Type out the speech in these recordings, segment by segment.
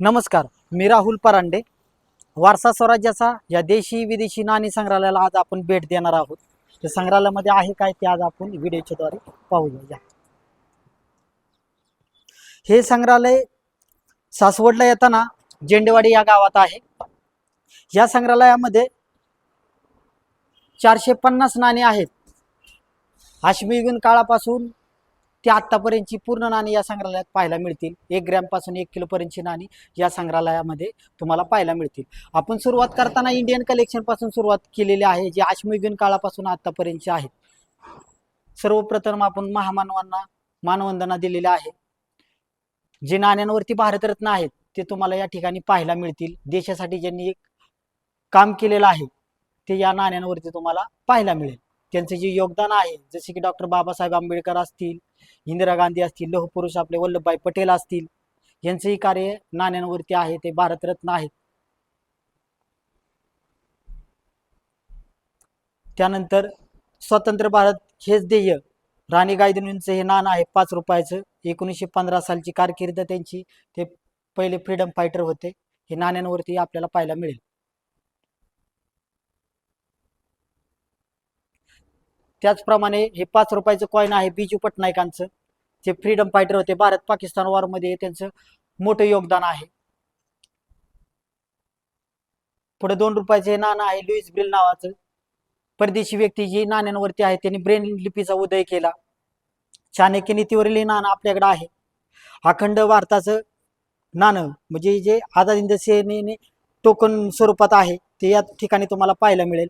नमस्कार मी राहुल परांडे. वारसा स्वराज्याचा या देशी विदेशी नाणी संग्रहालयाला आज आपण भेट देणार आहोत. त्या संग्रहालयामध्ये आहे काय ते आज आपण व्हिडिओच्या द्वारे पाहूया हे संग्रहालय सासवडला येताना जेंडेवाडी या गावात आहे. या संग्रहालयामध्ये चारशे पन्नास नाणी आहेत. हाशमी काळापासून ते आत्तापर्यंतची पूर्ण नाणी या संग्रहालयात पाहायला मिळतील. एक ग्रॅमपासून एक किलोपर्यंतची नाणी या संग्रहालयामध्ये तुम्हाला पाहायला मिळतील. आपण सुरुवात करताना इंडियन कलेक्शनपासून सुरुवात केलेली आहे जे आश्मयुगीन काळापासून आत्तापर्यंतची आहेत. सर्वप्रथम आपण महामानवांना मानवंदना दिलेल्या आहे. जे नाण्यांवरती भारतरत्न आहेत ते तुम्हाला या ठिकाणी पाहायला मिळतील. देशासाठी ज्यांनी एक काम केलेलं आहे ते या नाण्यांवरती तुम्हाला पाहायला मिळेल. त्यांचं जे योगदान आहे जसे की डॉक्टर बाबासाहेब आंबेडकर असतील इंदिरा गांधी असतील लोहपुरुष आपले वल्लभभाई पटेल असतील यांचंही कार्य नाण्यांवरती आहे ते भारतरत्न आहेत. त्यानंतर स्वतंत्र भारत हेच ध्येय राणी गायदिनींचं हे नाणं आहे पाच रुपयाचं. एकोणीसशे पंधरा सालची कारकीर्द त्यांची ते पहिले फ्रीडम फायटर होते. हे नाण्यांवरती आपल्याला पाहायला मिळेल. त्याचप्रमाणे हे पाच रुपयाचं कॉईन आहे बिजू पटनायकांचं. जे फ्रीडम फायटर होते भारत पाकिस्तान वॉरमध्ये त्यांचं मोठं योगदान आहे. पुढे दोन रुपयाचे हे नाणं आहे लुईस ब्रिल नावाचं. परदेशी व्यक्ती जी नाण्यांवरती आहे त्यांनी ब्रेन लिपीचा उदय केला. चाणक्य नीतीवरील हे नाणं आपल्याकडे आहे. अखंड भारताचं नाणं म्हणजे जे आझाद हिंद सेनेने टोकन स्वरूपात आहे ते या ठिकाणी तुम्हाला पाहायला मिळेल.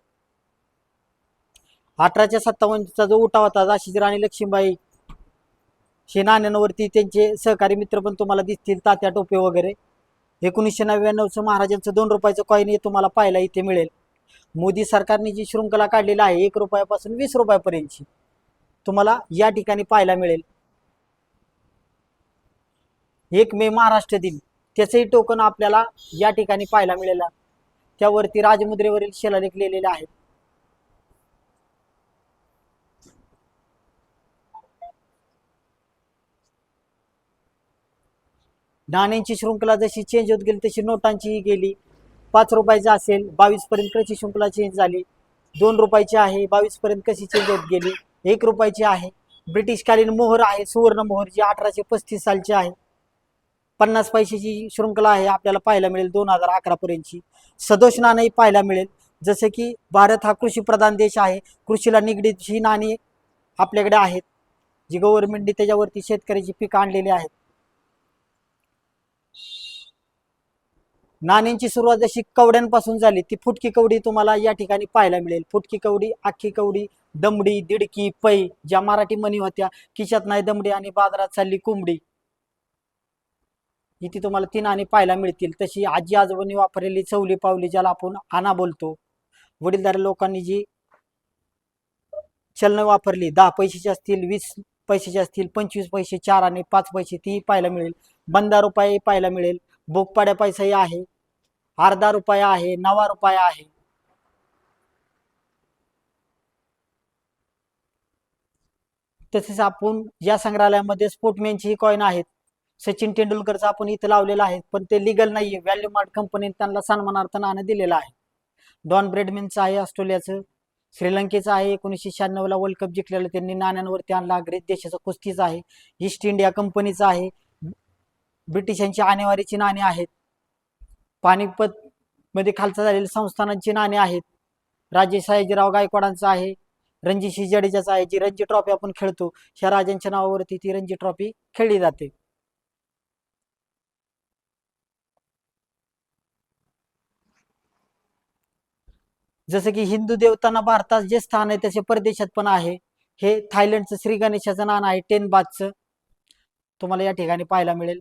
अठराशे सत्तावन्नचा जो उठाव होता झाशीची राणी लक्ष्मीबाई हे नाण्यांवरती त्यांचे सहकारी मित्र पण तुम्हाला दिसतील तात्या टोपे वगैरे. एकोणीसशे नव्याण्णवचं महाराजांचं दोन रुपयाचं कॉईन हे तुम्हाला पाहायला इथे मिळेल. मोदी सरकारने जी शृंखला काढलेली आहे एक रुपयापासून वीस रुपयापर्यंतची तुम्हाला या ठिकाणी पाहायला मिळेल. एक मे महाराष्ट्र दिन त्याचंही टोकन आपल्याला या ठिकाणी पाहायला मिळेल. त्यावरती राजमुद्रेवरील शिलालेख लिहिलेले आहेत. नाण्यांची शृंखला जशी चेंज होत गेली तशी नोटांचीही गेली. पाच रुपयाची असेल बावीसपर्यंत कशी शृंखला चेंज झाली? दोन रुपयाची आहे बावीसपर्यंत कशी चेंज होत गेली? एक रुपयाची आहे. ब्रिटिशकालीन मोहर आहे सुवर्ण मोहर जी अठराशे पस्तीस सालची आहे. पन्नास पैशाची शृंखला आहे आपल्याला पाहायला मिळेल दोन हजार अकरापर्यंतची. सदोष नाणंही पाहायला मिळेल. जसं की भारत हा कृषीप्रधान देश आहे कृषीला निगडीत ही नाणी आपल्याकडे आहेत. जी गव्हर्नमेंटने त्याच्यावरती शेतकऱ्याची पिकं आणलेली आहेत. नाण्यांची सुरुवात जशी कवड्यांपासून झाली ती फुटकी कवडी तुम्हाला या ठिकाणी पाहायला मिळेल. फुटकी कवडी आखी कवडी दमडी दिडकी पै ज्या मराठी म्हणी होत्या किशात नाही दमडी आणि बाजारात चालली कोंबडी. इथे तुम्हाला ती नाणी पाहायला मिळतील. तशी आजी आजोबांनी वापरलेली चवली पावली ज्याला आपण आणा बोलतो. वडीलधाऱ्या लोकांनी जी चलनं वापरली दहा पैशाची असतील वीस पैशाची असतील पंचवीस पैसे चार आणि पाच पैसे तीही पाहायला मिळेल. बंदा रुपये पाहायला मिळेल. बोकपाड्या पैसाही आहे. अर्धा रुपया आहे नवा रुपया आहे. तसेच आपण या संग्रहालयामध्ये स्पोर्टमॅनची कॉईन आहेत. सचिन तेंडुलकरचा आपण इथं लावलेला आहे पण ते लिगल नाहीये. व्हॅल्यू मार्ट कंपनीने त्यांना सन्मानार्थ नाणं दिलेलं आहे. डॉन ब्रेडमॅनचं आहे ऑस्ट्रेलियाचं. श्रीलंकेचं आहे एकोणीसशे शहाण्णवला वर्ल्ड कप जिंकलेलं. त्यांनी नाण्यांवरती आणला. ग्रेट देशाचं कुस्तीचं आहे. ईस्ट इंडिया कंपनीचं आहे. ब्रिटिशांची आणेवारीची नाणी आहेत. पानिपत मध्ये खालचा झालेल्या संस्थानांची नाणे आहेत राजे सयाजीराव गायकवाडांचं आहे रणजीशी जडेजाचं आहे जी रणजी ट्रॉफी आपण खेळतो ह्या राजांच्या नावावरती ती रणजी ट्रॉफी खेळली जाते. जसं की हिंदू देवतांना भारतात जे स्थान आहे तसे परदेशात पण आहे. हे थायलंडचं श्री गणेशाचं नाणं आहे टेन बादचं तुम्हाला या ठिकाणी पाहायला मिळेल.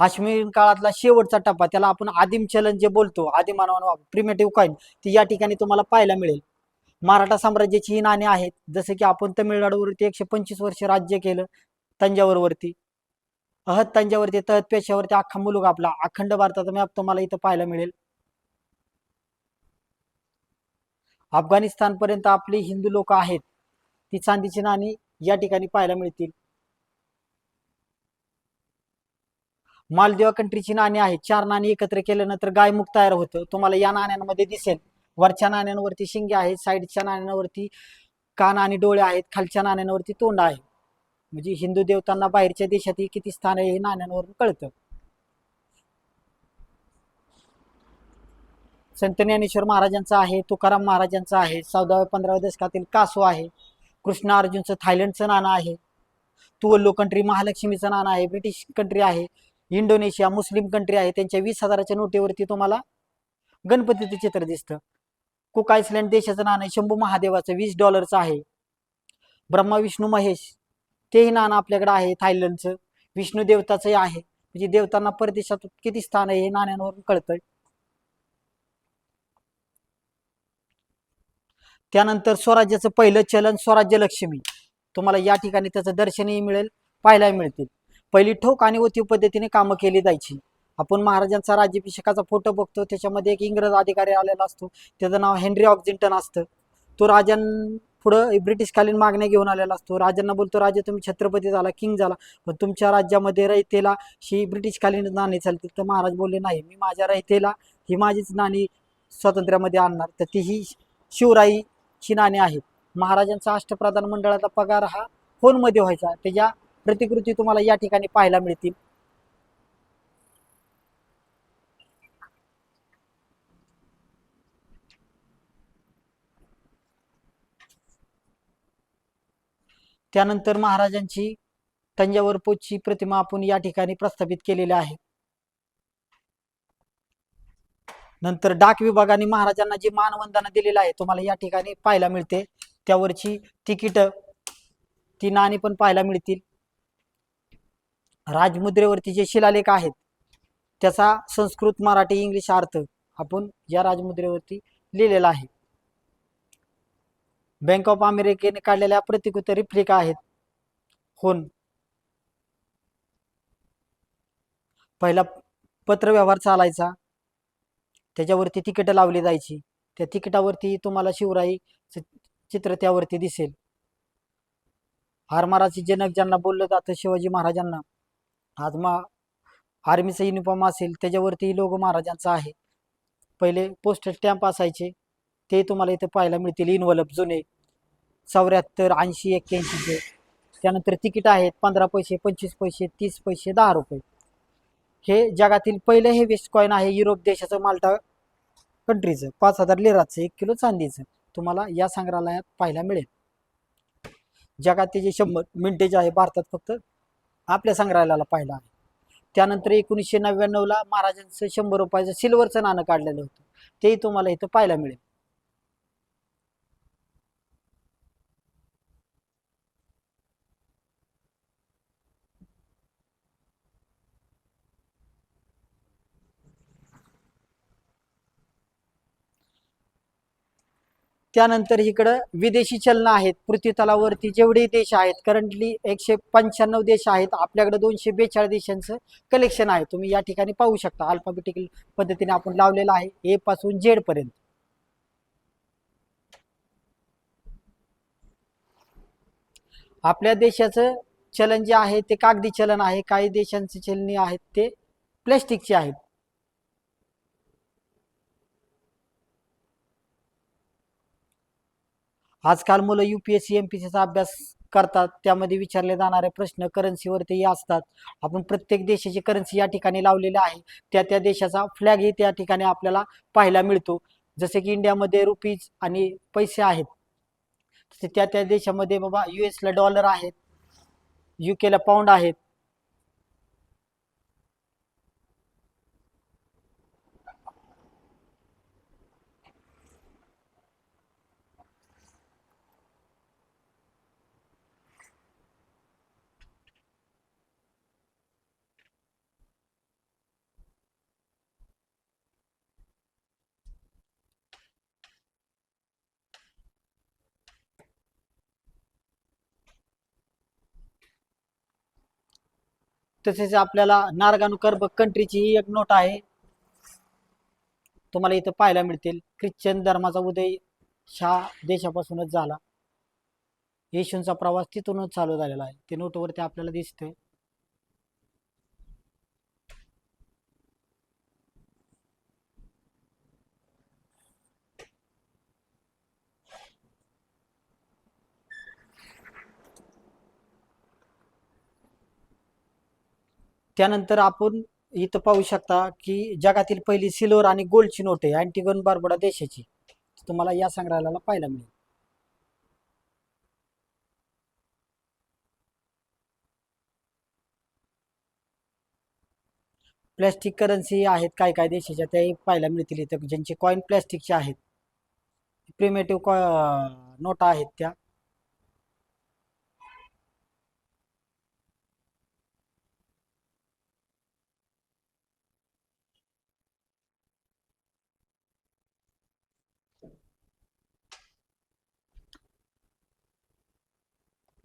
हाश्मीन काळातला शेवटचा टप्पा त्याला आपण आदिम चलन जे बोलतो आदिमानवानं प्रिमेटिव्ह कॉईन ती या ठिकाणी तुम्हाला पाहायला मिळेल. मराठा साम्राज्याची ही नाणी आहेत जसं की आपण तमिळनाडूवरती एकशे पंचवीस वर्ष राज्य केलं तंजावरवरती. अहद तंजावरती तहत पेशावरती अख्खा मुलुग आपला अखंड भारताचा मॅप तुम्हाला इथं पाहायला मिळेल. अफगाणिस्तानपर्यंत आपली हिंदू लोक आहेत ती चांदीची नाणी या ठिकाणी पाहायला मिळतील. मालदीव कंट्रीची नाणी आहेत. चार नाणी एकत्र केल्यानंतर गायमुख तयार होतं. तुम्हाला या नाण्यांमध्ये दिसेल. वरच्या नाण्यांवरती शिंगे आहेत. साईडच्या नाण्यांवरती कान आणि डोळे आहेत. खालच्या नाण्यांवरती तोंड आहे. म्हणजे हिंदू देवतांना बाहेरच्या देशातही किती स्थान आहे हे नाण्यांवरून कळतं. संत ज्ञानेश्वर महाराजांचा आहे. तुकाराम महाराजांचा आहे. चौदाव्या पंधराव्या दशकातील कासो आहे. कृष्ण अर्जुनचं थायलंडचं नाणं आहे. तुवल्लो कंट्री महालक्ष्मीचं नाणं आहे. ब्रिटिश कंट्री आहे. इंडोनेशिया मुस्लिम कंट्री आहे त्यांच्या वीस हजाराच्या नोटेवरती तुम्हाला गणपतीचं चित्र दिसतं. कुक आयसलँड देशाचं नाणं शंभू महादेवाचं वीस डॉलरचं आहे. ब्रह्मा विष्णू महेश तेही नाणं आपल्याकडे आहे थायलंडचं. विष्णू देवताचंही आहे. म्हणजे देवतांना परदेशात किती स्थान आहे हे नाण्यांवरून कळतं. त्यानंतर स्वराज्याचं पहिलं चलन स्वराज्य लक्ष्मी तुम्हाला या ठिकाणी त्याचं दर्शनही मिळेल पाहायला मिळतील. पहिली ठोक आणि ओतीव पद्धतीने कामं केली जायची. आपण महाराजांचा राज्याभिषेकाचा फोटो बघतो त्याच्यामध्ये एक इंग्रज अधिकारी आलेला असतो. त्याचं नाव हेनरी ऑक्झिंटन असतं. तो राजां पुढं ब्रिटिशकालीन मागण्या घेऊन आलेला असतो. राजांना बोलतो राजा तुम्ही छत्रपती झाला किंग झाला पण तुमच्या राज्यामध्ये रयतेला ही ब्रिटिशकालीन नाणी चालतील. तर महाराज बोलले नाही मी माझ्या रयतेला ही माझीच नाणी स्वातंत्र्यामध्ये आणणार. तर ती ही शिवराईची नाणी आहेत. महाराजांचा अष्टप्रधान मंडळाचा पगार हा फोनमध्ये व्हायचा. त्याच्या प्रतिकृती तुम्हाला या ठिकाणी पाहायला मिळतील. त्यानंतर महाराजांची तंजावर पोचची प्रतिमा आपण या ठिकाणी प्रस्थापित केलेली आहे. नंतर डाक विभागाने महाराजांना जी मानवंदना दिलेली आहे तुम्हाला या ठिकाणी पाहायला मिळते. त्यावरची तिकीट ती नाणी पण पाहायला मिळतील. राजमुद्रेवरती जे शिलालेख आहेत त्याचा संस्कृत मराठी इंग्लिश अर्थ आपण या राजमुद्रेवरती लिहिलेला आहे. बँक ऑफ अमेरिकेने काढलेल्या प्रतिकृत रिप्लिका आहेत? होन. पहिला पत्रव्यवहार चालायचा. त्याच्यावरती तिकीटं लावली जायची. त्या तिकिटावरती तुम्हाला शिवराई चित्र त्यावरती दिसेल. हारमाराचे जनक ज्यांना बोललं जातं शिवाजी महाराजांना आज मा आर्मीचं युनिफॉर्म असेल त्याच्यावरती लोगो महाराजांचा आहे. पहिले पोस्टल स्टॅम्प असायचे ते तुम्हाला इथं पाहायला मिळतील. इनवलप जुने चौऱ्याहत्तर ऐंशी एक्क्याऐंशीचे त्यानंतर तिकीट आहेत पंधरा पैसे पंचवीस पैसे तीस पैसे दहा रुपये. हे जगातील पहिलं हे वेस्ट कॉईन आहे युरोप देशाचं माल्टा कंट्रीचं पाच हजार लिराचं एक किलो चांदीचं. तुम्हाला या संग्रहालयात पाहायला मिळेल. जगात त्याचे शंभर मिनिटेज आहे भारतात फक्त आपल्या संग्रहालयाला पाहिलं आहे. त्यानंतर एकोणीसशे नव्याण्णवला महाराजांचं शंभर रुपयाचं सिल्वरचं नाणं काढलेलं होतं. तेही तुम्हाला इथं पाहायला मिळेल. त्यानंतर इकडं विदेशी चलनं आहेत. पृथ्वी तलावरती जेवढे देश आहेत करंटली एकशे पंच्याण्णव देश आहेत. आपल्याकडे दोनशे बेचाळीस देशांचं कलेक्शन आहे. तुम्ही या ठिकाणी पाहू शकता. अल्फाबेटिकल पद्धतीने आपण लावलेलं आहे. ए पासून जेड पर्यंत. आपल्या देशाचं चलन जे आहे ते कागदी चलन आहे. काही देशांचे चलनी आहेत ते प्लॅस्टिकचे आहेत. आजकाल मुलं युपीएससी एमपीसीचा अभ्यास करतात. त्यामध्ये विचारले जाणारे प्रश्न करन्सीवरती असतात. आपण प्रत्येक देशाची करन्सी या ठिकाणी लावलेली आहे. त्या त्या देशाचा फ्लॅगही त्या ठिकाणी आपल्याला पाहायला मिळतो. जसे की इंडियामध्ये रुपीज आणि पैसे आहेत. तसे त्या त्या देशामध्ये बाबा यू एसला डॉलर आहेत. युकेला पाऊंड आहेत. तसेच आपल्याला नारगानू कर्ब कंट्रीची ही एक नोट आहे. तुम्हाला इथं पाहायला मिळतील. ख्रिश्चन धर्माचा उदय शहा देशापासूनच झाला. येशूंचा प्रवास तिथूनच चालू झालेला आहे. ते नोटवरती आपल्याला दिसतंय. त्यानंतर आपण इथं पाहू शकता की जगातील पहिली सिल्वर आणि गोल्डची नोट आहे अँटिगन बार्बुडा देशाची. तुम्हाला या संग्रहालयाला पाहायला मिळेल. प्लॅस्टिक करन्सी आहेत काय काय देशाच्या त्याही पाहायला मिळतील इथं ज्यांचे कॉईन प्लॅस्टिकचे आहेत. प्रिमेटिव्ह कॉ नोटा आहेत त्या.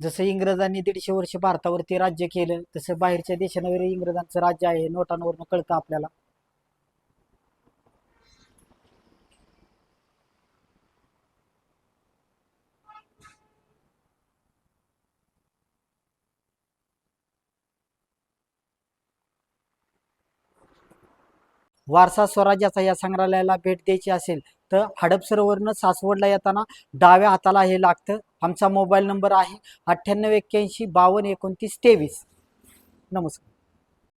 जसं इंग्रजांनी दीडशे वर्ष भारतावरती राज्य केलं तसं बाहेरच्या देशांवर इंग्रजांचं राज्य आहे नोटांवरनं कळतं आपल्याला. वारसा स्वराज्याचा या संग्रहालयाला भेट द्यायची असेल तर हडपसरवरनं सासवडला येताना डाव्या हाताला हे लागतं. आमचा मोबाईल नंबर आहे अठ्ठ्याण्णव एक्क्याऐंशी बावन्न एकोणतीस तेवीस. नमस्कार.